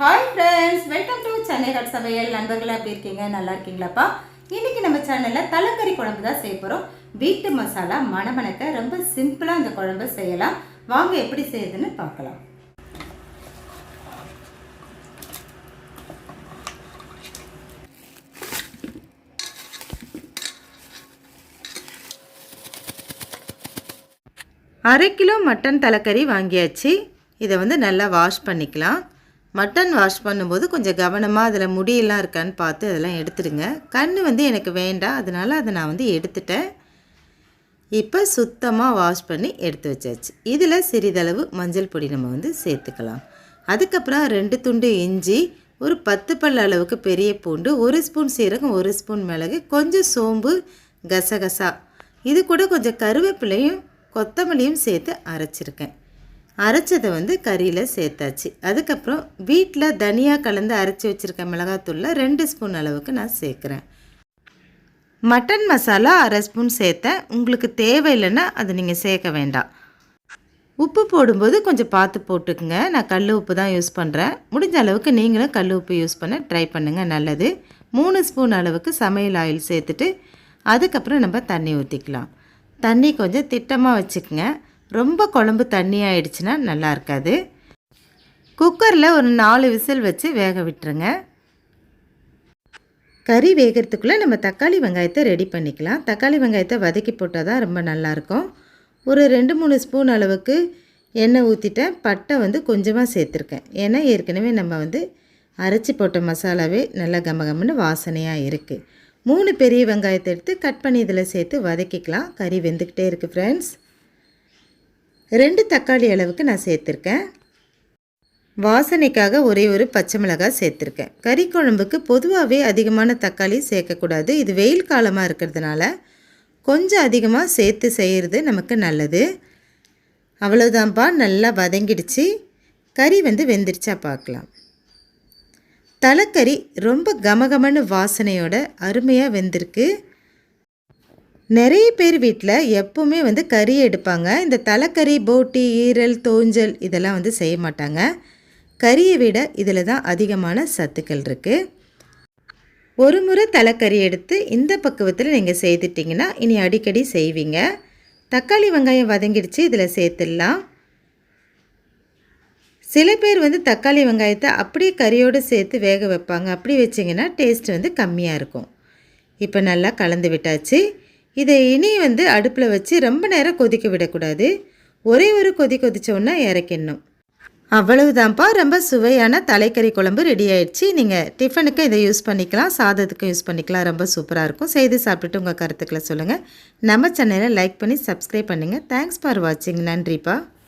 Hi friends welcome to Chennai hut சமையல் நண்பர்களாக எப்படி இருக்கீங்க? நல்லா இருக்கீங்களாப்பா? இன்றைக்கி நம்ம சேனலில் தலைக்கறி குழம்பு தான் செய்ய போகிறோம் வீட்டு மசாலா மணமணக்க ரொம்ப சிம்பிளாக இந்த குழம்பு செய்யலாம். வாங்க எப்படி செய்யுதுன்னு பார்க்கலாம். அரை கிலோ மட்டன் தலைக்கறி வாங்கியாச்சு. இதை வந்து நல்லா வாஷ் பண்ணிக்கலாம். மட்டன் வாஷ் பண்ணும்போது கொஞ்சம் கவனமாக அதில் முடியெல்லாம் இருக்கான்னு பார்த்து அதெல்லாம் எடுத்துடுங்க. கண் வந்து எனக்கு வேண்டாம். அதனால் அதை நான் வந்து எடுத்துட்டேன். இப்போ சுத்தமாக வாஷ் பண்ணி எடுத்து வச்சாச்சு. இதில் சிறிதளவு மஞ்சள் பொடி நம்ம வந்து சேர்த்துக்கலாம். அதுக்கப்புறம் ரெண்டு துண்டு இஞ்சி ஒரு பத்து பல் அளவுக்கு பெரிய பூண்டு ஒரு ஸ்பூன் சீரகம் ஒரு ஸ்பூன் மிளகு கொஞ்சம் சோம்பு கசகசா. இது கூட கொஞ்சம் கருவேப்பிலையும் கொத்தமல்லியும் சேர்த்து அரைச்சிருக்கேன். அரைச்சதை வந்து கறியில் சேர்த்தாச்சு. அதுக்கப்புறம் வீட்டில் தனியாக கலந்து அரைச்சி வச்சுருக்க மிளகாத்தூளில் ரெண்டு ஸ்பூன் அளவுக்கு நான் சேர்க்குறேன். மட்டன் மசாலா அரை ஸ்பூன் சேர்த்தேன். உங்களுக்கு தேவையில்லைன்னா அதை நீங்கள் சேர்க்க வேண்டாம். உப்பு போடும்போது கொஞ்சம் பார்த்து போட்டுக்குங்க. நான் கல் உப்பு தான் யூஸ் பண்ணுறேன் முடிஞ்ச அளவுக்கு நீங்களும் கல் உப்பு யூஸ் பண்ண ட்ரை பண்ணுங்கள் நல்லது. மூணு ஸ்பூன் அளவுக்கு சமையல் ஆயில் சேர்த்துட்டு அதுக்கப்புறம் நம்ம தண்ணி ஊற்றிக்கலாம் தண்ணி கொஞ்சம் திட்டமாக வச்சுக்கோங்க. ரொம்ப குழம்பு தண்ணி ஆயிடுச்சுன்னா நல்லா இருக்காது. குக்கரில் ஒரு நாலு விசில் வச்சு வேக விட்டுருங்க. கறி வேகிறதுக்குள்ளே நம்ம தக்காளி வெங்காயத்தை ரெடி பண்ணிக்கலாம். தக்காளி வெங்காயத்தை வதக்கி போட்டால் தான் ரொம்ப நல்லாயிருக்கும் ஒரு ரெண்டு மூணு ஸ்பூன் அளவுக்கு எண்ணெய் ஊற்றிட்டேன் பட்டை வந்து கொஞ்சமாக சேர்த்துருக்கேன். ஏன்னா ஏற்கனவே நம்ம வந்து அரைச்சி போட்ட மசாலாவே நல்லா கமகமன்னு வாசனையாக இருக்குது மூணு பெரிய வெங்காயத்தை எடுத்து கட் பண்ணி இதில் சேர்த்து வதக்கிக்கலாம். கறி வெந்துக்கிட்டே இருக்குது ஃப்ரெண்ட்ஸ் ரெண்டு தக்காளி அளவுக்கு நான் சேர்த்துருக்கேன். வாசனைக்காக ஒரே ஒரு பச்சை மிளகாய் சேர்த்துருக்கேன். கறி குழம்புக்கு பொதுவாகவே அதிகமான தக்காளி சேர்க்கக்கூடாது. இது வெயில் காலமாக இருக்கிறதுனால கொஞ்சம் அதிகமாக சேர்த்து செய்கிறது நமக்கு நல்லது. அவ்வளோதான்ப்பா நல்லா வதங்கிடுச்சு. கறி வந்து வெந்துருச்சா பார்க்கலாம். தலைக்கறி ரொம்ப கமகமன்னு வாசனையோட அருமையாக வெந்திருக்கு. நிறைய பேர் வீட்டில் எப்போவுமே வந்து கறி எடுப்பாங்க. இந்த தலைக்கறி போட்டி ஈரல் தோஞ்சல் இதெல்லாம் வந்து செய்ய மாட்டாங்க. கறியை விட இதில் தான் அதிகமான சத்துக்கள் இருக்குது ஒரு முறை தலைக்கறி எடுத்து இந்த பக்குவத்தில் நீங்கள் செய்துட்டிங்கன்னா இனி அடிக்கடி செய்வீங்க. தக்காளி வெங்காயம் வதங்கிடுச்சு இதில் சேர்த்துடலாம். சில பேர் வந்து தக்காளி வெங்காயத்தை அப்படியே கறியோடு சேர்த்து வேக வைப்பாங்க. அப்படி வச்சிங்கன்னா டேஸ்ட் வந்து கம்மியாக இருக்கும். இப்போ நல்லா கலந்து விட்டாச்சு. இதை இனி வந்து அடுப்பில் வச்சு ரொம்ப நேரம் கொதிக்க விடக்கூடாது. ஒரே ஒரு கொதி கொதித்தோன்னா இறக்கிடணும். அவ்வளவுதான்ப்பா. ரொம்ப சுவையான தலைக்கறி குழம்பு ரெடி ஆயிடுச்சு. நீங்கள் டிஃபனுக்கு இதை யூஸ் பண்ணிக்கலாம். சாதத்துக்கும் யூஸ் பண்ணிக்கலாம். ரொம்ப சூப்பராக இருக்கும். செய்து சாப்பிட்டுட்டு உங்கள் கருத்துக்களை சொல்லுங்கள் நம்ம சேனலை லைக் பண்ணி சப்ஸ்கிரைப் பண்ணுங்கள் தேங்க்ஸ் ஃபார் வாட்சிங் நன்றிப்பா.